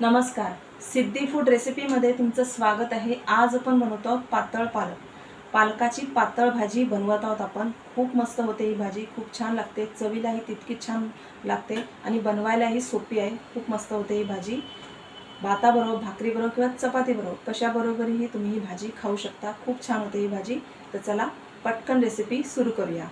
नमस्कार. सिद्धी फूड रेसिपीमध्ये तुमचं स्वागत आहे. आज आपण बनवतो आहोत पातळ पालक. पालकाची पातळ भाजी बनवत आहोत आपण. खूप मस्त होते ही भाजी. खूप छान लागते. चवीलाही तितकी छान लागते आणि बनवायलाही सोपी आहे. खूप मस्त होते ही भाजी. भाताबरोबर भाकरीबरोबर किंवा चपातीबरोबर कशाबरोबरही तुम्ही ही भाजी खाऊ शकता. खूप छान होते ही भाजी. तर चला पटकन रेसिपी सुरू करूया.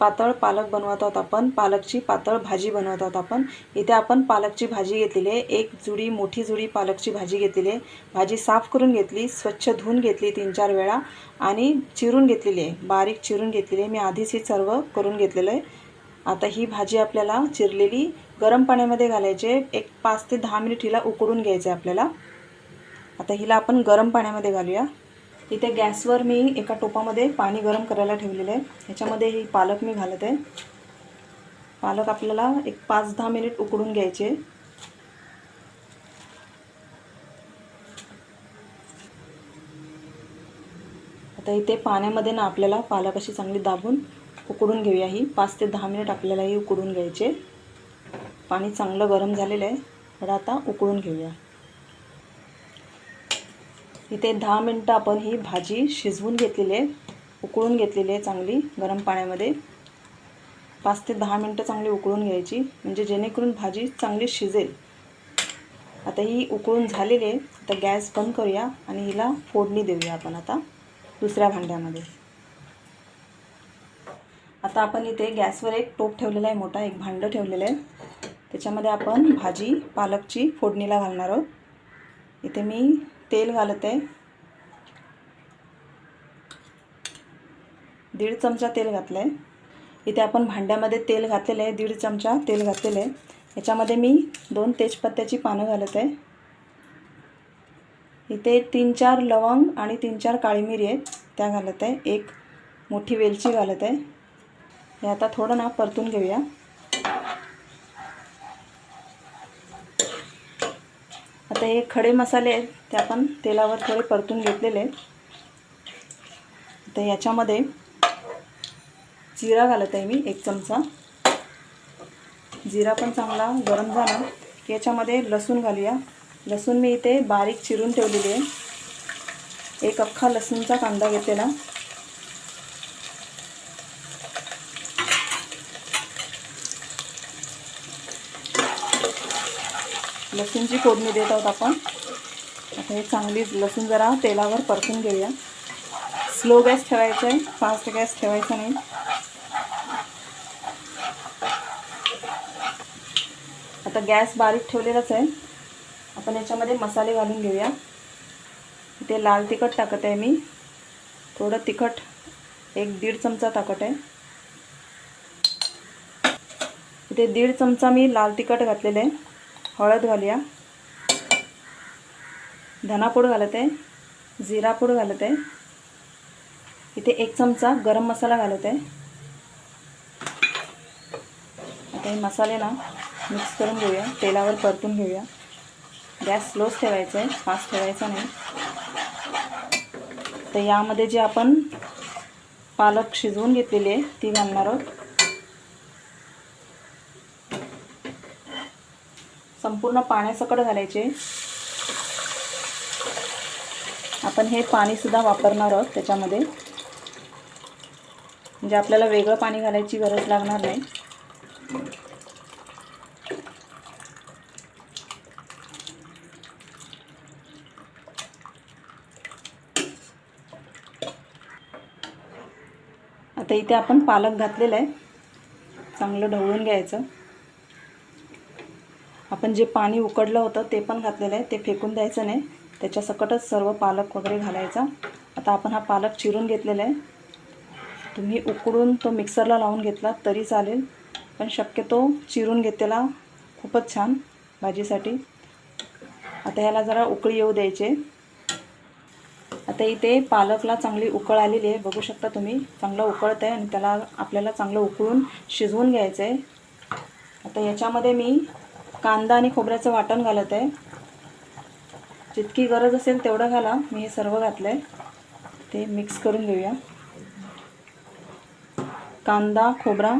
पातळ पालक बनवत आहोत आपण. पालकची पातळ भाजी बनवत आहोत आपण. इथे आपण पालकची भाजी घेतलेली आहे. एक जुडी मोठी जुडी पालकची भाजी घेतलेली आहे. भाजी साफ करून घेतली स्वच्छ धुवून घेतली तीन चार वेळा आणि चिरून घेतलेली आहे. बारीक चिरून घेतलेली आहे. मी आधीच हे सर्व करून घेतलेलं आहे. आता ही भाजी आपल्याला चिरलेली गरम पाण्यामध्ये घालायचे एक पाच ते दहा मिनिट हिला उकडून घ्यायचं आहे आपल्याला. आता हिला आपण गरम पाण्यामध्ये घालूया. इथे गॅसवर मी एका टोपामध्ये पाणी गरम करायला ठेवलेलं आहे. ह्याच्यामध्ये ही पालक मी घालत आहे. पालक आपल्याला एक पाच दहा मिनिट उकडून घ्यायचे. आता इथे पाण्यामध्ये ना आपल्याला पालक अशी चांगली दाबून उकडून घेऊया ही. पाच ते दहा मिनिट आपल्याला ही उकडून घ्यायचे. पाणी चांगलं गरम झालेलं आहे. तर आता उकळून घेऊया. इथे दहा मिनटं आपण ही भाजी शिजवून घेतलेली आहे. उकळून घेतलेली आहे चांगली गरम पाण्यामध्ये. पाच ते दहा मिनटं चांगली उकळून घ्यायची म्हणजे जेणेकरून भाजी चांगली शिजेल. आता ही उकळून झालेली आहे आता गॅस बंद करूया आणि हिला फोडणी देऊया आपण आता दुसऱ्या भांड्यामध्ये. आता आपण इथे गॅसवर एक टोप ठेवलेला आहे मोठा एक भांडं ठेवलेलं आहे. त्याच्यामध्ये आपण भाजी पालकची फोडणीला घालणार आहोत. इथे मी तेल घालत. आहे दीड चमचा तेल घातलं आहे इथे आपण भांड्यामध्ये तेल घातलेलं आहे. दीड चमचा तेल घातलेलं आहे. याच्यामध्ये मी दोन तेजपत्त्याची पानं घालत आहे. इथे तीन चार लवंग आणि तीन चार काळी मिरी आहेत. त्या घालत आहे. एक मोठी वेलची घालत आहे. हे आता थोडं ना परतून घेऊया. आता हे खडे मसाले आहेत ते आपण तेलावर थोडे परतून घेतलेले आहेत. आता याच्यामध्ये जिरा घालत आहे मी एक चमचा. जिरा पण चांगला गरम झाला. की याच्यामध्ये लसूण घालूया. लसूण मी इथे बारीक चिरून ठेवलेली आहे. एक अख्खा लसूणचा कांदा घेतलेला. लसूणची फोडणी देत आहोत आपण आता हे चांगली लसूण जरा तेलावर परतून घेऊया. स्लो गॅस ठेवायचा आहे फास्ट गॅस ठेवायचा नाही. आता गॅस बारीक ठेवलेलाच आहे. आपण याच्यामध्ये मसाले घालून घेऊया. इथे लाल तिखट टाकत आहे मी. थोडं तिखट एक दीड चमचा टाकत आहे. इथे दीड चमचा मी लाल तिखट घातलेलं आहे. हळद घालूया. धनापूड घालत आहे जिरापूड घालत. आहे इथे एक चमचा गरम मसाला घालत. आहे आता हे मसाले ना मिक्स करून घेऊया तेलावर परतून घेऊया. गॅस स्लोच ठेवायचा आहे फास्ट ठेवायचा नाही. तर यामध्ये जे आपण पालक शिजवून घेतलेली आहे ती घालणार आहोत. संपूर्ण पाण्यासकट घालायचे. आपण हे पाणीसुद्धा वापरणार आहोत त्याच्यामध्ये. म्हणजे आपल्याला वेगळं पाणी घालायची गरज लागणार नाही. आता इथे आपण पालक घातलेलं आहे. चांगलं ढवळून घ्यायचं. आपण जे पाणी उकडलं होतं ते पण घातलेलं आहे ते फेकून द्यायचं नाही. त्याच्यासकटच सर्व पालक वगैरे घालायचा. आता आपण हा पालक चिरून घेतलेला आहे. तुम्ही उकडून तो मिक्सरला लावून घेतला तरी चालेल पण शक्यतो चिरून घेतलेला खूपच छान भाजीसाठी. आता ह्याला जरा उकळी येऊ द्यायचे आता इथे पालकला चांगली उकळ आलेली आहे. बघू शकता तुम्ही चांगलं उकळत आहे आणि त्याला आपल्याला चांगलं उकळून शिजवून घ्यायचं आहे. आता याच्यामध्ये मी कांदा आणि खोबऱ्याचं वाटण घालत आहे. जितकी गरज असेल तेवढं घाला. मी हे सर्व घातलं आहे ते मिक्स करून घेऊया. कांदा खोबरा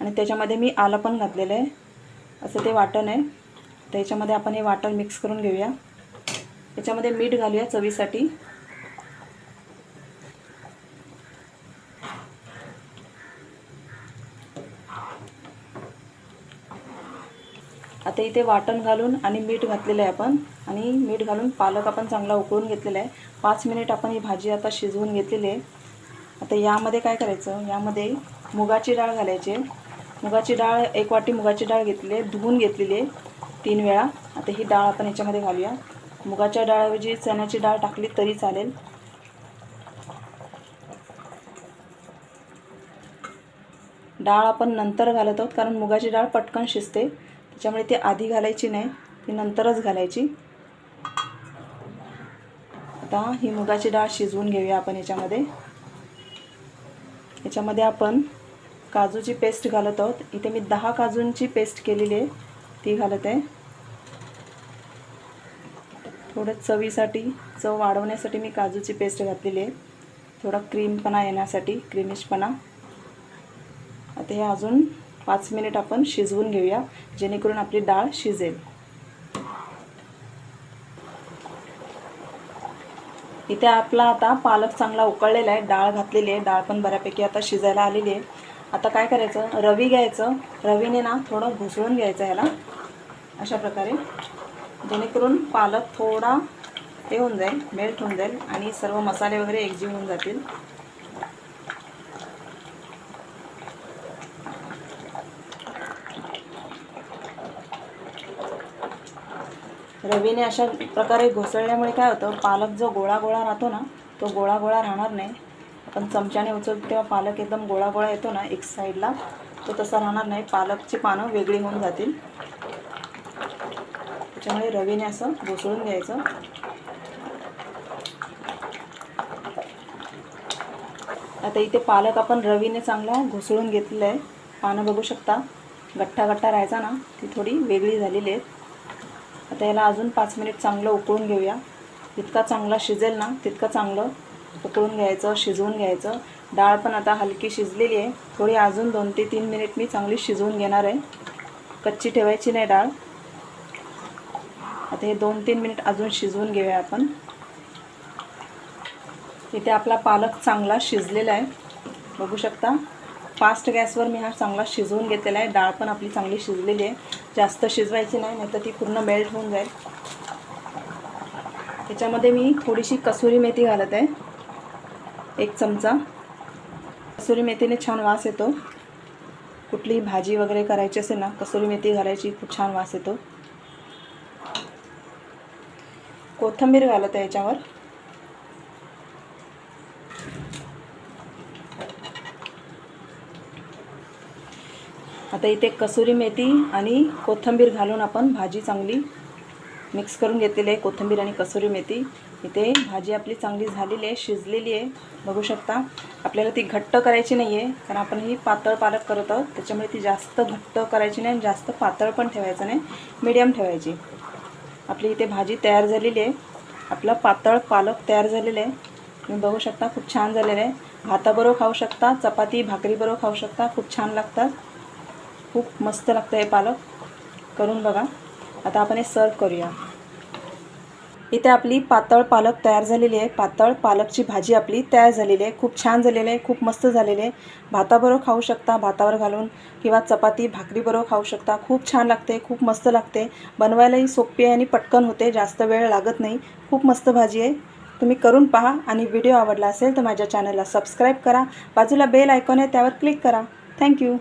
आणि त्याच्यामध्ये मी आलं पण घातलेलं आहे. असं ते वाटण आहे. त्याच्यामध्ये आपण हे वाटण मिक्स करून घेऊया. याच्यामध्ये मीठ घालूया चवीसाठी. आता इथे वाटण घालून आणि मीठ घातलेलं आहे आपण. आणि मीठ घालून पालक आपण चांगला उकळून घेतलेला आहे. पाच मिनिट आपण ही भाजी आता शिजवून घेतलेली आहे. आता यामध्ये काय करायचं? यामध्ये मुगाची डाळ घालायची मुगाची डाळ एक वाटी मुगाची डाळ घेतली आहे. धुवून घेतलेली आहे तीन वेळा. आता ही डाळ आपण याच्यामध्ये घालूया. मुगाच्या डाळऐवजी चण्याची डाळ टाकली तरी चालेल. डाळ आपण नंतर घालत आहोत कारण मुगाची डाळ पटकन शिजते. त्याच्यामुळे ती आधी घालायची नाही ती नंतरच घालायची. आता ही मुगाची डाळ शिजवून घेऊया आपण याच्यामध्ये. याच्यामध्ये आपण काजूची पेस्ट घालत आहोत. इथे मी दहा काजूंची पेस्ट केलेली आहे. ती घालत आहे. थोडं चवीसाठी चव वाढवण्यासाठी मी काजूची पेस्ट घातलेली आहे. थोडा क्रीमपणा येण्यासाठी क्रीमिशपणा आता हे अजून पाच मिनिट आपण शिजवून घेऊया जेणेकरून आपली डाळ शिजेल. इथे आपला आता पालक चांगला उकळलेला आहे डाळ घातलेली आहे डाळ पण बऱ्यापैकी आता शिजायला आलेली आहे. आता काय करायचं रवी घ्यायचं रवीने ना थोडं घुसळून घ्यायचं ह्याला अशा प्रकारे. जेणेकरून पालक थोडा हे होऊन जाईल मेल्ट होऊन जाईल आणि सर्व मसाले वगैरे एकजीव होऊन जातील. रवीने अशा प्रकारे घुसळल्यामुळे काय होतं पालक जो गोळा गोळा राहतो ना तो गोळा गोळा राहणार नाही. आपण चमच्याने उचलतो तेव्हा पालक एकदम गोळा गोळा येतो ना एक साईडला तो तसा राहणार नाही. पालकची पानं वेगळी होऊन जातील. त्याच्यामुळे रवीने असं घुसळून घ्यायचं. आता इथे पालक आपण रवीने चांगला घुसळून घेतलेलं आहे. पानं बघू शकता गठ्ठा गठ्ठा राहायचा ना ती थोडी वेगळी झालेली आहेत. आता ह्याला अजून पाच मिनिट चांगलं उकळून घेऊया. जितका चांगला शिजेल ना तितकं चांगलं उकळून घ्यायचं शिजवून घ्यायचं. डाळ पण आता हलकी शिजलेली आहे. थोडी अजून दोन ते तीन मिनिट मी चांगली शिजवून घेणार आहे. कच्ची ठेवायची नाही डाळ. आता हे दोन तीन मिनिट अजून शिजवून घेऊया आपण. इथे आपला पालक चांगला शिजलेला आहे. बघू शकता. फास्ट गॅसवर मी हा चांगला शिजवून घेतलेला आहे. डाळ पण आपली चांगली शिजलेली आहे. जास्त शिजवायची नाही नाही तर ती पूर्ण मेल्ट होऊन जाईल. त्याच्यामध्ये मी थोडीशी कसुरी मेथी घालत आहे. एक चमचा. कसुरी मेथीने छान वास येतो. कुठलीही भाजी वगैरे करायची असेल ना कसुरी मेथी घालायची खूप छान वास येतो. कोथिंबीर घालत आहे याच्यावर. आता इथे कसुरी मेथी आणि कोथिंबीर घालून आपण भाजी चांगली मिक्स करून घेतलेली आहे कोथिंबीर आणि कसुरी मेथी. इथे भाजी आपली चांगली झालेली आहे शिजलेली आहे. बघू शकता आपल्याला ती घट्ट करायची नाही आहे कारण आपण ही पातळ पालक करत आहोत त्याच्यामुळे ती जास्त घट्ट करायची नाही आणि जास्त पातळ पण ठेवायचं नाही मीडियम ठेवायची. आपली इथे भाजी तयार झालेली आहे. आपलं पातळ पालक तयार झालेलं आहे. तुम्ही बघू शकता खूप छान झालेलं आहे. भाताबरोबर खाऊ शकता चपाती भाकरीबरोबर खाऊ शकता खूप छान लागतात. खूप मस्त लागतं हे पालक. करून बघा. आता आपण हे सर्व करूया. इथे आपली पातळ पालक तयार झालेली आहे. पातळ पालकची भाजी आपली तयार झालेली आहे. खूप छान झालेली आहे. खूप मस्त झालेली आहे. भाताबरोबर खाऊ शकता. भातावर घालून किंवा चपाती भाकरीबरोबर खाऊ शकता. खूप छान लागते. खूप मस्त लागते. बनवायलाही सोपी आहे आणि पटकन होते. जास्त वेळ लागत नाही. खूप मस्त भाजी आहे. तुम्ही करून पहा आणि व्हिडिओ आवडला असेल तर माझ्या चॅनलला सबस्क्राईब करा. बाजूला बेल आयकॉन आहे त्यावर क्लिक करा. थँक्यू